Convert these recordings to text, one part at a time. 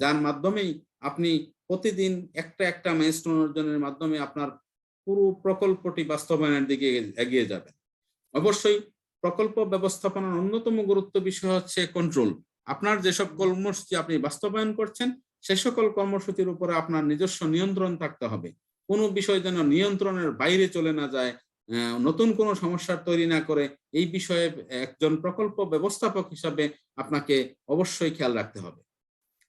যার মাধ্যমেই আপনি প্রতিদিন একটা একটা মাইলস্টোন অর্জনের মাধ্যমে আপনার পুরো প্রকল্পটি বাস্তবায়নের দিকে এগিয়ে যাবেন। অবশ্যই প্রকল্প ব্যবস্থাপনার অন্যতম গুরুত্ব বিষয় হচ্ছে কন্ট্রোল আপনার যেসব কর্মসূচি আপনি বাস্তবায়ন করছেন, সে সকল কর্মসূচির উপরে আপনার নিজস্ব নিয়ন্ত্রণ থাকতে হবে। কোনো বিষয় যেন নিয়ন্ত্রণের বাইরে চলে না যায় নতুন কোনো সমস্যার তৈরি না করে, এই বিষয়ে একজন প্রকল্প ব্যবস্থাপক হিসাবে আপনাকে অবশ্যই খেয়াল রাখতে হবে।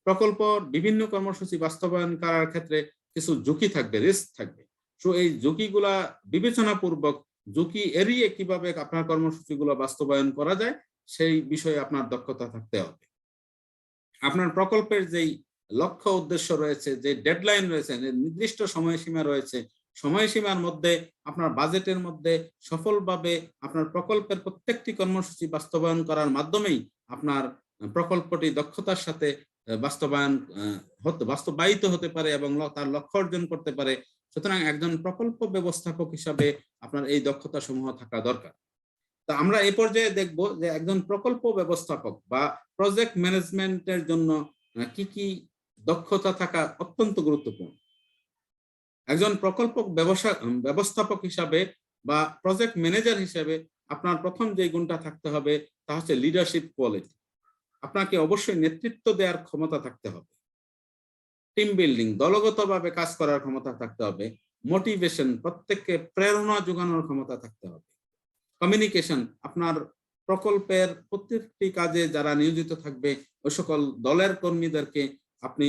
প্রকল্প, বিভিন্ন কর্মসূচি বাস্তবায়ন করার ক্ষেত্রে কিছু ঝুঁকি থাকবে রিস্ক থাকবে। তো এই ঝুঁকিগুলা বিবেচনাপূর্বক ঝুঁকি এড়িয়ে কীভাবে আপনার কর্মসূচিগুলো বাস্তবায়ন করা যায়, সেই বিষয়ে আপনার দক্ষতা থাকতে হবে। আপনার প্রকল্পের যেই লক্ষ্য উদ্দেশ্য রয়েছে, যে ডেডলাইন রয়েছে নির্দিষ্ট সময়সীমা রয়েছে, সময়সীমার মধ্যে আপনার বাজেটের মধ্যে সফলভাবে আপনার প্রকল্পের প্রত্যেকটি কর্মসূচি বাস্তবায়ন করার মাধ্যমেই আপনার প্রকল্পটি দক্ষতার সাথে বাস্তবায়ন হতে, বাস্তবায়িত হতে পারে এবং তার লক্ষ্য অর্জন করতে পারে। সুতরাং একজন প্রকল্প ব্যবস্থাপক হিসাবে আপনার এই দক্ষতা সমূহ থাকা দরকার। তা আমরা এই পর্যায়ে দেখব যে একজন প্রকল্প ব্যবস্থাপক বা প্রজেক্ট ম্যানেজমেন্টের জন্য কি কি দক্ষতা থাকা অত্যন্ত গুরুত্বপূর্ণ। একজন প্রকল্প ব্যবসা, ব্যবস্থাপক হিসাবে বা প্রজেক্ট ম্যানেজার হিসাবে আপনার প্রথম যে গুণটা থাকতে হবে তা হচ্ছে লিডারশিপ কোয়ালিটি আপনাকে অবশ্যই নেতৃত্ব দেওয়ার ক্ষমতা থাকতে হবে। টিম বিল্ডিং দলগতভাবে কাজ করার ক্ষমতা থাকতে হবে। মোটিভেশন প্রত্যেককে প্রেরণা যোগানোর ক্ষমতা থাকতে হবে। কমিউনিকেশন আপনার প্রকল্পের প্রত্যেকটি কাজে যারা নিয়োজিত থাকবে, ওই সকল দলের কর্মীদেরকে আপনি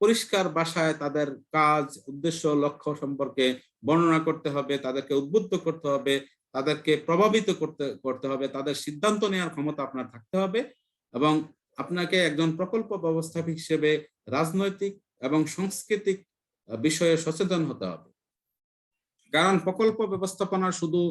পরিষ্কার ভাষায় তাদের কাজ, উদ্দেশ্য, লক্ষ্য সম্পর্কে বর্ণনা করতে হবে, তাদেরকে উদ্বুদ্ধ করতে হবে, তাদেরকে প্রভাবিত করতে করতে হবে, তাদের সিদ্ধান্ত নেওয়ার ক্ষমতা আপনার থাকতে হবে। এবং আপনাকে একজন প্রকল্প ব্যবস্থাপক হিসেবে রাজনৈতিক এবং সাংস্কৃতিক বিষয়ে সচেতন হতে হবে। কারণ প্রকল্প ব্যবস্থাপনা শুধু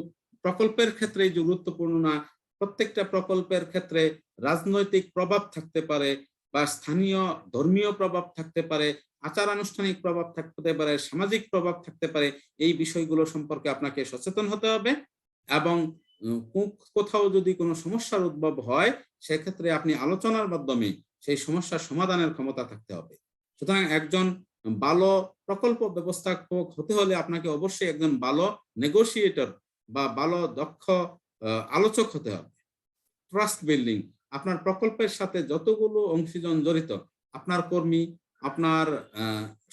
প্রকল্পের ক্ষেত্রেই যে গুরুত্বপূর্ণ না, প্রত্যেকটা প্রকল্পের ক্ষেত্রে রাজনৈতিক প্রভাব থাকতে পারে বা স্থানীয় ধর্মীয় প্রভাব থাকতে পারে আচার আনুষ্ঠানিক প্রভাব থাকতে পারে, সামাজিক প্রভাব থাকতে পারে, এই বিষয়গুলো সম্পর্কে আপনাকে সচেতন হতে হবে এবং কোথাও যদি কোনো সমস্যার উদ্ভব হয়, সেক্ষেত্রে আপনি আলোচনার মাধ্যমে সেই সমস্যার সমাধানের ক্ষমতা থাকতে হবে। সুতরাং একজন ভালো প্রকল্প ব্যবস্থাপক হতে হলে আপনাকে অবশ্যই একজন ভালো নেগোসিয়েটর বা ভালো দক্ষ আলোচক হতে হবে। ট্রাস্ট বিল্ডিং আপনার প্রকল্পের সাথে যতগুলো অংশীজন জড়িত, আপনার কর্মী, আপনার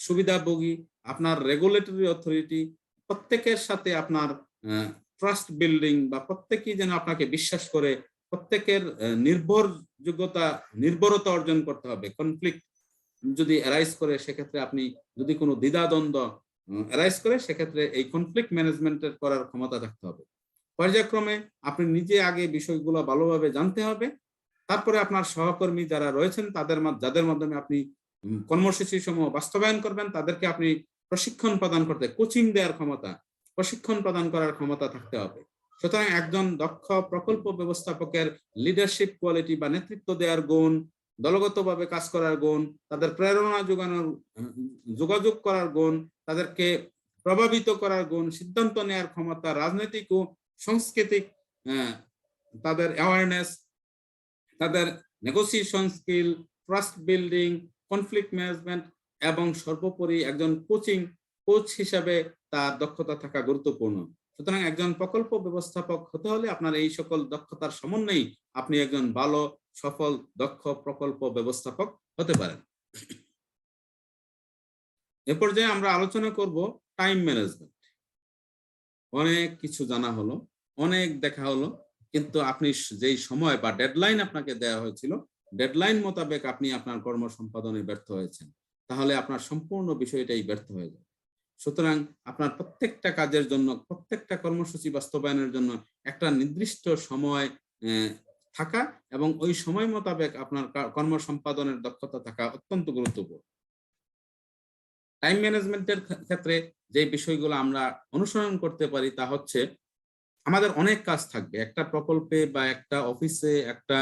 সুবিধাভোগী, আপনার রেগুলেটরি অথরিটি প্রত্যেকের সাথে আপনার ট্রাস্ট বিল্ডিং বা প্রত্যেকেই যেন আপনাকে বিশ্বাস করে, প্রত্যেকের নির্ভরযোগ্যতা, নির্ভরতা অর্জন করতে হবে। কনফ্লিক্ট যদি অ্যারাইজ করে, সেক্ষেত্রে আপনি যদি কোনো দ্বিধাদ্বন্দ্ব অ্যারাইজ করে, সেক্ষেত্রে এই কনফ্লিক্ট ম্যানেজমেন্টের করার ক্ষমতা থাকতে হবে। পর্যায়ক্রমে আপনি নিজে আগে বিষয়গুলো ভালোভাবে জানতে হবে। তারপরে আপনার সহকর্মী যারা রয়েছেন, তাদের যাদের মাধ্যমে আপনি কর্মসূচি সমূহ বাস্তবায়ন করবেন, তাদেরকে আপনি প্রশিক্ষণ প্রদান করতে কোচিং দেওয়ার ক্ষমতা প্রশিক্ষণ প্রদান করার ক্ষমতা থাকতে হবে। সুতরাং একজন দক্ষ প্রকল্প ব্যবস্থাপকের লিডারশিপ কোয়ালিটি বা নেতৃত্ব দেওয়ার গুণ, দলগতভাবে কাজ করার গুণ, তাদের প্রেরণা যোগানোর, যোগাযোগ করার গুণ, তাদেরকে প্রভাবিত করার গুণ, সিদ্ধান্ত নেওয়ার ক্ষমতা, রাজনৈতিক ও সাংস্কৃতিক তাদের অ্যাওয়ারনেস তাদের negotiation skill trust building conflict management এবং সর্বোপরি একজন কোচিং কোচ হিসাবে তার দক্ষতা থাকা গুরুত্বপূর্ণ। সুতরাং একজন প্রকল্প ব্যবস্থাপক হতে হলে আপনার এই সকল দক্ষতার সমন্বয়েই আপনি একজন ভালো, সফল, দক্ষ প্রকল্প ব্যবস্থাপক হতে পারেন। এ পর্যায়ে আমরা আলোচনা করব টাইম ম্যানেজমেন্ট অনেক কিছু জানা হলো, অনেক দেখা হলো, কিন্তু আপনি যেই সময় বা ডেডলাইন আপনাকে দেওয়া হয়েছিল ডেডলাইন মোতাবেক আপনি আপনার কর্ম সম্পাদনে ব্যর্থ হয়েছেন। তাহলে আপনার সম্পূর্ণ বিষয়টাই ব্যর্থ হয়ে যাবে। সুতরাং আপনার প্রত্যেকটা কাজের জন্য, প্রত্যেকটা কর্মসূচি বাস্তবায়নের জন্য একটা নির্দিষ্ট সময় থাকা এবং ওই সময় মোতাবেক আপনার কর্ম সম্পাদনের দক্ষতা থাকা অত্যন্ত গুরুত্বপূর্ণ। টাইম ম্যানেজমেন্টের ক্ষেত্রে যে বিষয়গুলো আমরা অনুসরণ করতে পারি তা হচ্ছে, আমাদের অনেক কাজ থাকবে। একটা প্রকল্পে বা একটা অফিসে, একটা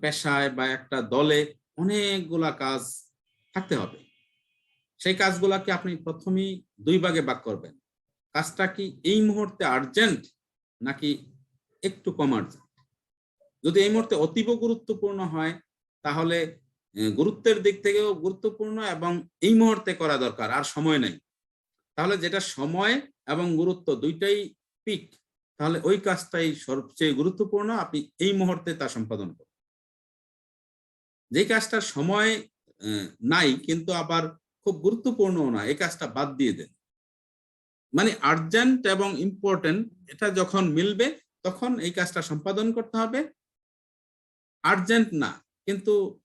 পেশায় বা একটা দলে অনেকগুলা কাজ থাকতে হবে। সেই কাজগুলাকে আপনি প্রথমেই দুই ভাগে ভাগ করবেন। কাজটা কি এই মুহূর্তে আর্জেন্ট নাকি একটু কম আর্জেন্ট যদি এই মুহূর্তে অতীব গুরুত্বপূর্ণ হয়, তাহলে গুরুত্বের দিক থেকেও গুরুত্বপূর্ণ এবং এই মুহূর্তে করা দরকার, আর সময় নেই। তাহলে যেটা সময় এবং গুরুত্ব দুইটাই পিক তাহলে ওই কাজটাই সবচেয়ে গুরুত্বপূর্ণ, আপনি এই মুহূর্তে তা সম্পাদন করুন। যে কাজটার সময় নাই, কিন্তু আবার খুব গুরুত্বপূর্ণ না এই কাজটা বাদ দিয়ে দেন। মানে আর্জেন্ট এবং ইম্পর্টেন্ট এটা যখন মিলবে, তখন এই কাজটা সম্পাদন করতে হবে। আর্জেন্ট না, কিন্তু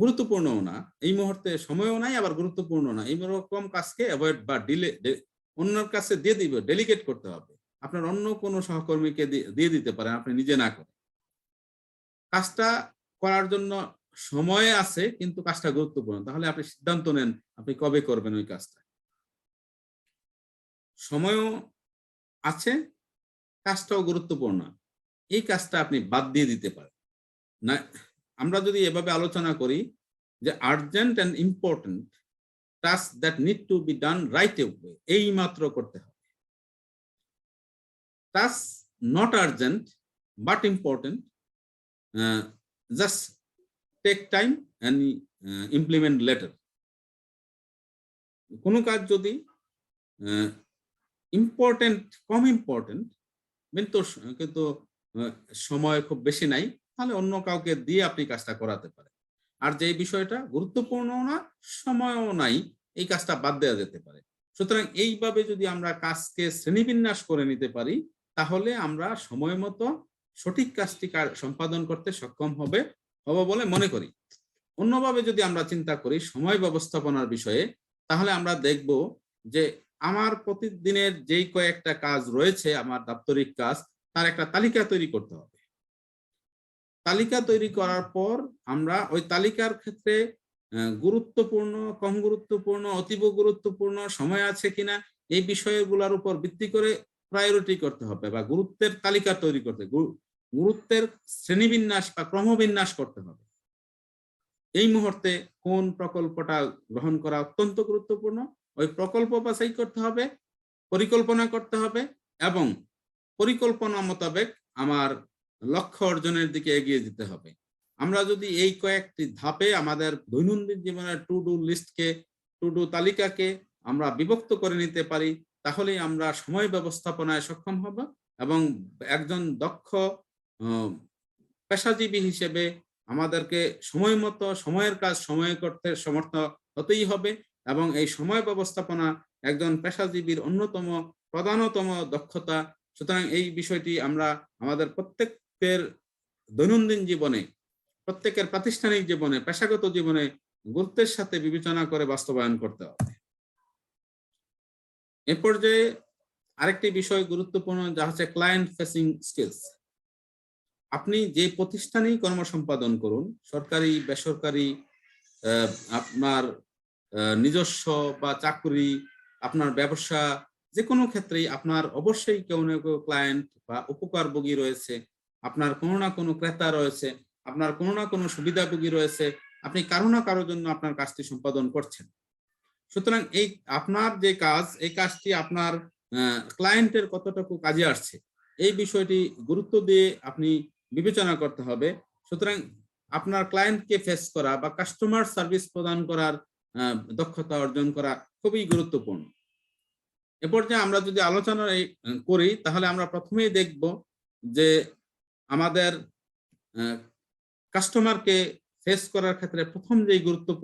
গুরুত্বপূর্ণও না, এই মুহূর্তে সময়ও নাই, আবার গুরুত্বপূর্ণ না। এই রকম কাজকে অ্যাভয়েড বা ডিলে অন্যের কাছে দিয়ে দিবে ডেলিগেট করতে হবে। আপনার অন্য কোনো সহকর্মীকে দিয়ে- দিতে পারেন, আপনি নিজে না করে। কাজটা করার জন্য সময় আছে, কিন্তু কাজটা গুরুত্বপূর্ণ। তাহলে আপনি সিদ্ধান্ত নেন, আপনি কবে করবেন ওই কাজটা। সময়ও আছে, কাজটাও গুরুত্বপূর্ণ। এই কাজটা আপনি বাদ দিয়ে দিতে পারেন। না, আমরা যদি এভাবে আলোচনা করি যে urgent and important task that need to be done right away মাত্র করতে হবে। Task not urgent but important just take time and implement later কোনো কাজ যদি ইম্পর্টেন্ট কম ইম্পর্টেন্ট কিন্তু কিন্তু সময় খুব বেশি নাই, তাহলে অন্য কাউকে দিয়ে আপনি কাজটা করাতে পারেন। আর যে বিষয়টা গুরুত্বপূর্ণ না, সময়ও নাই, এই কাজটা বাদ দেওয়া যেতে পারে। সুতরাং এইভাবে যদি আমরা কাজকে শ্রেণীবিন্যাস করে নিতে পারি, তাহলে আমরা সময় মতো সঠিক কাজটি সম্পাদন করতে সক্ষম হবে। হব বলে মনে করি। অন্যভাবে যদি আমরা চিন্তা করি সময় ব্যবস্থাপনার বিষয়ে, তাহলে আমরা দেখব যে আমার প্রতিদিনের যেই কয়েকটা কাজ রয়েছে, আমার দাপ্তরিক কাজ, তার একটা তালিকা তৈরি করতে হবে। তালিকা তৈরি করার পর আমরা ওই তালিকার ক্ষেত্রে গুরুত্বপূর্ণ, কম গুরুত্বপূর্ণ, অতীব গুরুত্বপূর্ণ সময় আছে কিনা, এই বিষয়গুলোর উপর ভিত্তি করে প্রায়োরিটি করতে হবে বা গুরুত্বের তালিকা তৈরি করতে গুরুত্বের শ্রেণীবিন্যাস বা ক্রমবিন্যাস করতে হবে। এই মুহূর্তে কোন প্রকল্পটা গ্রহণ করা অত্যন্ত গুরুত্বপূর্ণ, ওই প্রকল্প বাছাই করতে হবে, পরিকল্পনা করতে হবে এবং পরিকল্পনা মোতাবেক আমার লক্ষ্য অর্জনের দিকে এগিয়ে যেতে হবে। আমরা যদি এই কয়েকটি ধাপে আমাদের দৈনন্দিন জীবনের টু ডু লিস্টকে টু ডু তালিকাকে আমরা বিভক্ত করে নিতে পারি, তাহলেই আমরা সময় ব্যবস্থাপনায় সক্ষম হব এবং একজন দক্ষ পেশাজীবী হিসেবে আমাদেরকে সময় মতো, সময়ের কাজ, সময়ে করতে সমর্থ হতেই হবে এবং এই সময় ব্যবস্থাপনা একজন পেশাজীবীর অন্যতম, প্রধানতম দক্ষতা। সুতরাং এই বিষয়টি আমরা আমাদের প্রত্যেকের দৈনন্দিন জীবনে, প্রত্যেকের প্রাতিষ্ঠানিক জীবনে, পেশাগত জীবনে গুরুত্বের সাথে বিবেচনা করে বাস্তবায়ন করতে হবে। এ পর্যায়ে আরেকটি বিষয় গুরুত্বপূর্ণ, যা হচ্ছে ক্লায়েন্ট ফেসিং স্কিলস আপনি যে প্রতিষ্ঠানেই কর্ম সম্পাদন করুন, সরকারি, বেসরকারি আপনার নিজস্ব বা চাকরি, আপনার ব্যবসা যে কোনো ক্ষেত্রেই আপনার অবশ্যই কেউ না কেউ ক্লায়েন্ট বা উপকারভোগী রয়েছে। আপনার কোনো না কোনো ক্রেতা রয়েছে, আপনার কোনো না কোনো সুবিধাভোগী রয়েছে, আপনি কারও না কারোর জন্য আপনার কাজটি সম্পাদন করছেন। সুতরাং এই আপনার যে কাজ, এই কাজটি আপনার ক্লায়েন্টের কতটুকু কাজে আসছে, এই বিষয়টি গুরুত্ব দিয়ে আপনি বিবেচনা করতে হবে। সুতরাং আপনার ক্লায়েন্টকে ফেস করা বা কাস্টমার সার্ভিস প্রদান করার দক্ষতা অর্জন করা খুবই গুরুত্বপূর্ণ। এ পর্যায়ে আমরা যদি আলোচনা করি, তাহলে আমরা প্রথমেই দেখব যে আমাদের কাস্টমারকে ফেস করার ক্ষেত্রে প্রথম যে গুরুত্বপূর্ণ